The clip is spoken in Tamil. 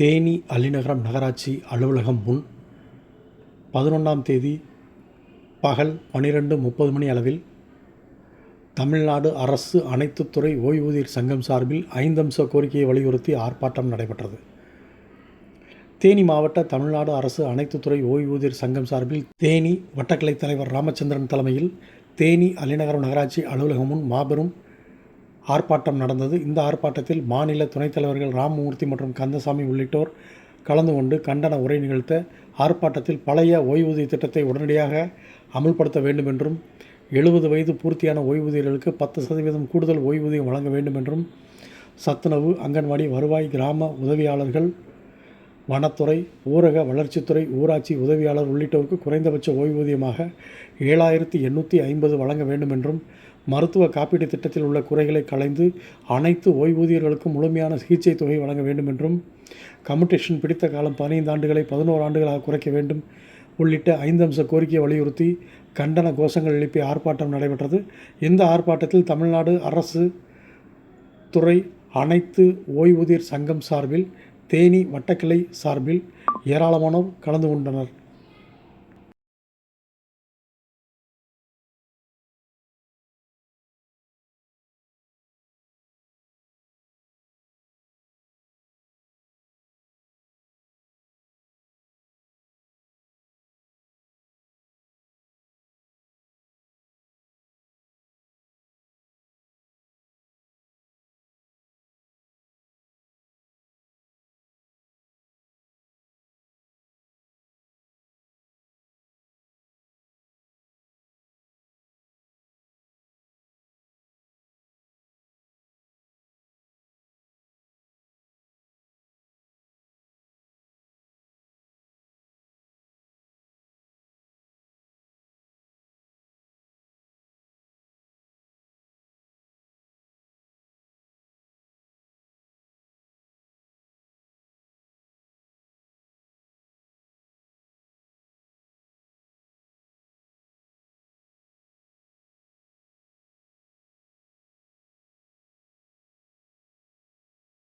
தேனி அள்ளிநகரம் நகராட்சி அலுவலகம் முன் பதினொன்றாம் தேதி பகல் பன்னிரெண்டு முப்பது மணி அளவில் தமிழ்நாடு அரசு அனைத்து துறை ஓய்வூதியர் சங்கம் சார்பில் ஐந்தம்ச கோரிக்கையை வலியுறுத்தி ஆர்ப்பாட்டம் நடைபெற்றது. தேனி மாவட்ட தமிழ்நாடு அரசு அனைத்து துறை ஓய்வூதியர் சங்கம் சார்பில் தேனி வட்டக்கலை தலைவர் ராமச்சந்திரன் தலைமையில் தேனி அலிநகரம் நகராட்சி அலுவலகம் முன் மாபெரும் ஆர்ப்பாட்டம் நடந்தது. இந்த ஆர்ப்பாட்டத்தில் மாநில துணைத் தலைவர்கள் ராமமூர்த்தி மற்றும் கந்தசாமி உள்ளிட்டோர் கலந்து கொண்டு கண்டன உரை நிகழ்த்த ஆர்ப்பாட்டத்தில் பழைய ஓய்வூதிய திட்டத்தை உடனடியாக அமல்படுத்த வேண்டும் என்றும் எழுபது வயது பூர்த்தியான ஓய்வூதியர்களுக்கு பத்து சதவீதம் கூடுதல் ஓய்வூதியம் வழங்க வேண்டும் என்றும் சத்துணவு அங்கன்வாடி வருவாய் கிராம உதவியாளர்கள் வனத்துறை ஊரக வளர்ச்சித்துறை ஊராட்சி உதவியாளர் உள்ளிட்டோருக்கு குறைந்தபட்ச ஓய்வூதியமாக ஏழாயிரத்தி எண்ணூற்றி ஐம்பது வழங்க வேண்டும் என்றும் மருத்துவ காப்பீட்டு திட்டத்தில் உள்ள குறைகளை களைந்து அனைத்து ஓய்வூதியர்களுக்கும் முழுமையான சிகிச்சை தொகை வழங்க வேண்டும் என்றும் கம்யூட்டேஷன் பிடித்த காலம் பதினைந்து ஆண்டுகளை பதினோரு ஆண்டுகளாக குறைக்க வேண்டும். உள்ளிட்ட ஐந்து அம்ச கோரிக்கையை வலியுறுத்தி கண்டன கோஷங்கள் எழுப்பி ஆர்ப்பாட்டம் நடைபெற்றது. இந்த ஆர்ப்பாட்டத்தில் தமிழ்நாடு அரசு துறை அனைத்து ஓய்வூதியர் சங்கம் சார்பில் தேனி வட்டக்கிளை சார்பில் ஏராளமானோர் கலந்து கொண்டனர்.